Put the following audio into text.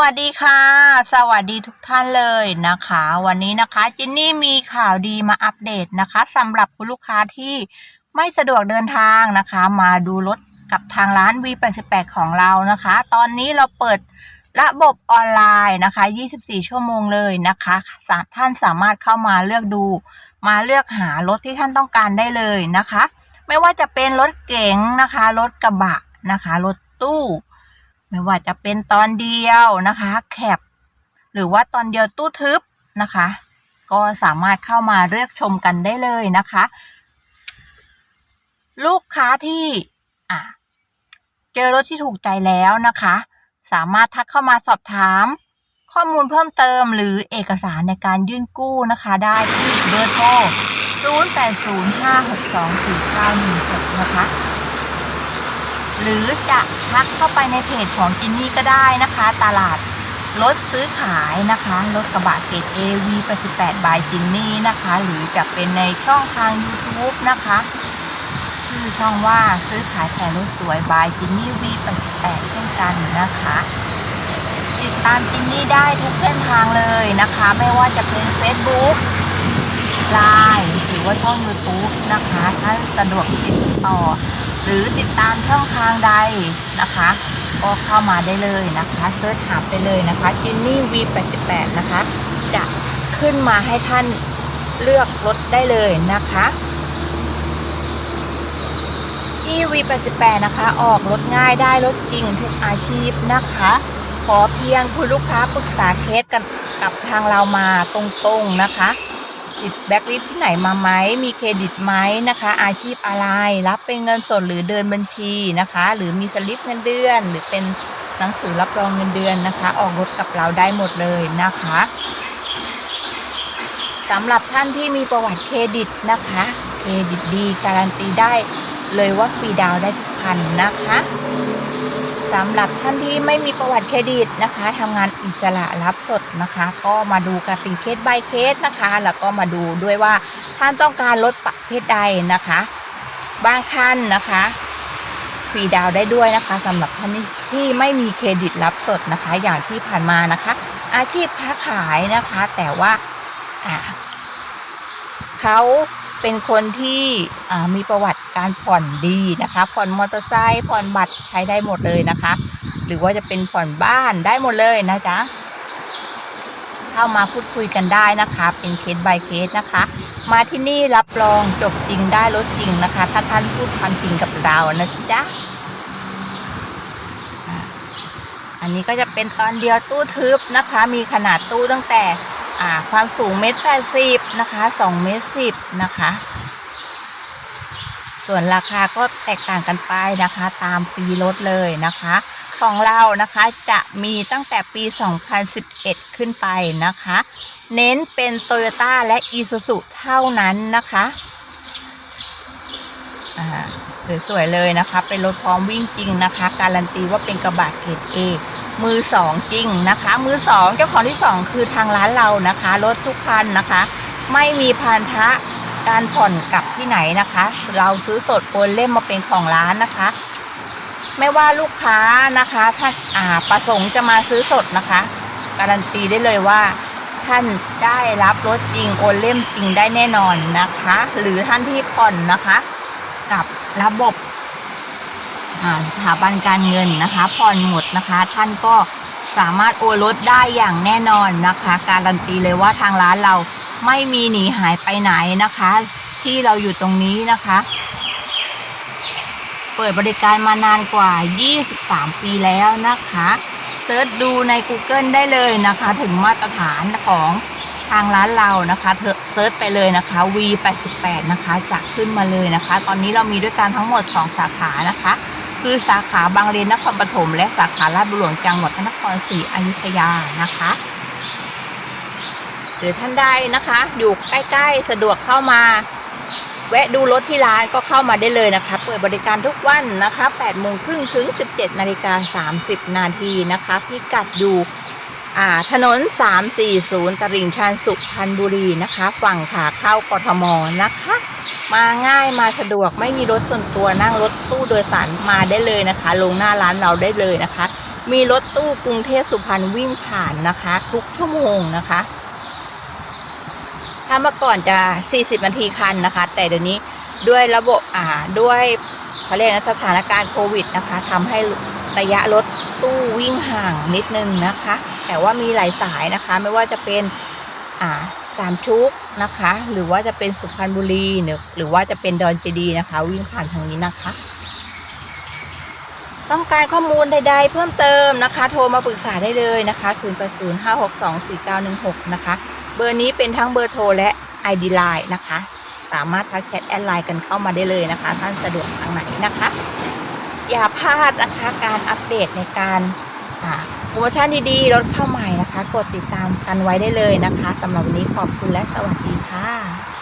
วัสดีค่ะ สวัสดีทุกท่านเลยนะคะ วันนี้นะคะจินนี่มีข่าวดีมาอัปเดตนะคะสำหรับคุณลูกค้าที่ไม่สะดวกเดินทางนะคะ มาดูรถกับทางร้าน V88 ของเรานะคะ ตอนนี้เราเปิดระบบออนไลน์นะคะ 24 ชั่วโมงเลยนะคะสาท่านสามารถเข้ามาเลือกดู มาเลือกหารถที่ท่านต้องการได้เลยนะคะ ไม่ว่าจะเป็นรถเก๋งนะคะ รถกระบะนะคะ รถตู้ ไม่ว่าจะเป็นตอนเดียวนะคะแคปหรือว่าตอนเดียวตู้ทึบนะคะ ก็สามารถเข้ามาเลือกชมกันได้เลยนะคะ ลูกค้าที่เจอรถที่ถูกใจแล้วนะคะ สามารถทักเข้ามาสอบถามข้อมูลเพิ่มเติมหรือเอกสารในการยื่นกู้นะคะ ได้ที่เบอร์โทร 0805624916 นะคะ หรือจะทักเข้าไปในเพจของจินนี่ก็ได้นะคะ ตลาดรถซื้อขายนะคะรถกระบะเกรด AV 88บายจินนี่นะคะ หรือจะเป็นในช่องทาง YouTube นะคะชื่อช่องว่าซื้อขายแต่รถสวยบายจินนี่ V88 เช่นกันนะคะ ติดตามจินนี่ได้ทุกเส้นทางเลยนะคะ ไม่ว่าจะเป็น Facebook ไลน์หรือว่าช่อง YouTube นะคะ ถ้าสะดวกติดต่อ หรือติดตามช่องทางใดนะคะ ก็เข้ามาได้เลยนะคะเซิร์ชหาไปเลยนะคะจินนี่ V88 นะคะ จะขึ้นมาให้ท่านเลือกรถได้เลยนะคะที่ V88 นะคะ ออกรถง่ายได้รถจริงทุกอาชีพนะคะ ขอเพียงคุณลูกค้าปรึกษาเคสกันกับทางเรามาตรงๆนะคะ ติดแบ็กลิสที่ไหนมาไหมมีเครดิตไหมนะคะ อาชีพอะไรรับเป็นเงินสดหรือเดินบัญชีนะคะ หรือมีสลิปเงินเดือน หรือเป็นหนังสือรับรองเงินเดือนนะคะ ออกรถกับเราได้หมดเลยนะคะสำหรับท่านที่มีประวัติเครดิตนะคะ เครดิตดีการันตีได้เลยว่าฟรีดาวได้ทุกคันนะคะ สำหรับท่านที่ไม่มีประวัติเครดิตนะคะทำงานอิสระรับสดนะคะ ก็มาดูกันเป็นเคส by เคสนะคะ แล้วก็มาดูด้วยว่าท่านต้องการลดประเภทใดนะคะบางคันนะคะฟรีดาวได้ด้วยนะคะสำหรับท่านที่ไม่มีเครดิตรับสดนะคะ อย่างที่ผ่านมานะคะ อาชีพค้าขายนะคะ แต่ว่าเขา เป็นคนที่มีประวัติการผ่อนดีนะคะ ผ่อนมอเตอร์ไซค์ผ่อนบัตรใช้ได้หมดเลยนะคะ หรือว่าจะเป็นผ่อนบ้านได้หมดเลยนะจ๊ะเข้ามาพูดคุยกันได้นะคะ เป็นเคส by เคสนะคะ มาที่นี่รับรองจบจริงได้รถจริงนะคะ ถ้าท่านพูดความจริงกับเรานะจ๊ะอันนี้ก็จะเป็นตอนเดียวตู้ทึบนะคะ มีขนาดตู้ตั้งแต่ อ่าความสูงเมตรแปดสิบนะคะสองเมตรสิบนะคะ ส่วนราคาก็แตกต่างกันไปนะคะ ตามปีรถเลยนะคะ ของเรานะคะจะมีตั้งแต่ปี 2011 ขึ้นไปนะคะ เน้นเป็น Toyota และ Isuzu เท่านั้นนะคะอ่าสวยๆเลยนะคะ เป็นรถพร้อมวิ่งจริงนะคะ การันตีว่าเป็นกระบะเกรด A มือสองจริงนะคะ มือสองเจ้าของที่สองคือทางร้านเรานะคะรถทุกคันนะคะ ไม่มีพันธะการผ่อนกับที่ไหนนะคะ เราซื้อสดโอนเล่มมาเป็นของร้านนะคะ ไม่ว่าลูกค้านะคะถ้าอ่าประสงค์จะมาซื้อสดนะคะ การันตีได้เลยว่าท่านได้รับรถจริงโอนเล่มจริงได้แน่นอนนะคะ หรือท่านที่ผ่อนนะคะ กับระบบ สถาบันการเงินนะคะผ่อนหมดนะคะ ท่านก็สามารถโอนรถได้อย่างแน่นอนนะคะ การันตีเลยว่าทางร้านเราไม่มีหนีหายไปไหนนะคะ ที่เราอยู่ตรงนี้นะคะ เปิดบริการมานานกว่า 23 ปีแล้วนะคะเซิร์ชดูใน Google ได้เลยนะคะ ถึงมาตรฐานของทางร้านเรานะคะเถอเซิร์ชไปเลยนะคะ V88 นะคะจะขึ้นมาเลยนะคะ ตอนนี้เรามีด้วยกันทั้งหมด 2 สาขานะคะ คือสาขาบางเลนนครปฐมและสาขาลาดบุรีจังหวัดพระนครศรีอยุธยานะคะหรือท่านใดนะคะ อยู่ใกล้ๆสะดวกเข้ามา แวะดูรถที่ร้านก็เข้ามาได้เลยนะคะ เปิดบริการทุกวันนะคะ8โมงครึ่งถึง 17นาฬิกา30นาทีนะคะพิกัดอยู่ อ่าถนน 340 ตลิ่งชันสุพรรณบุรีนะคะ ฝั่งขาเข้ากทมนะคะ มาง่ายมาสะดวกไม่มีรถส่วนตัวนั่งรถตู้โดยสารมาได้เลยนะคะ ลงหน้าร้านเราได้เลยนะคะ มีรถตู้กรุงเทพสุพรรณวิ่งผ่านนะคะ ทุกชั่วโมงนะคะ ถ้าเมื่อก่อนจะ 40 นาทีคันนะคะ แต่เดี๋ยวนี้ด้วยระบบอ่าด้วยเขาเรียกนะสถานการณ์โควิดนะคะทำให้ระยะรถ ตู้วิ่งห่างนิดนึงนะคะ แต่ว่ามีหลายสายนะคะ ไม่ว่าจะเป็นอ่าสามชุกนะคะ หรือว่าจะเป็นสุพรรณบุรีหรือหรือว่าจะเป็นดอนเจดีย์นะคะ วิ่งผ่านทางนี้นะคะ ต้องการข้อมูลใดๆ เพิ่มเติมนะคะ โทรมาปรึกษาได้เลยนะคะ0805624916นะคะ เบอร์นี้เป็นทั้งเบอร์โทรและ ID Line นะคะ สามารถทักแชทแอดไลน์กันเข้ามาได้เลยนะคะ ท่านสะดวกทางไหนนะคะ อย่าพลาดนะคะการอัปเดตในการโปรโมชั่นดีๆรถเข้าใหม่นะคะ กดติดตามกันไว้ได้เลยนะคะสำหรับวันนี้ขอบคุณและสวัสดีค่ะ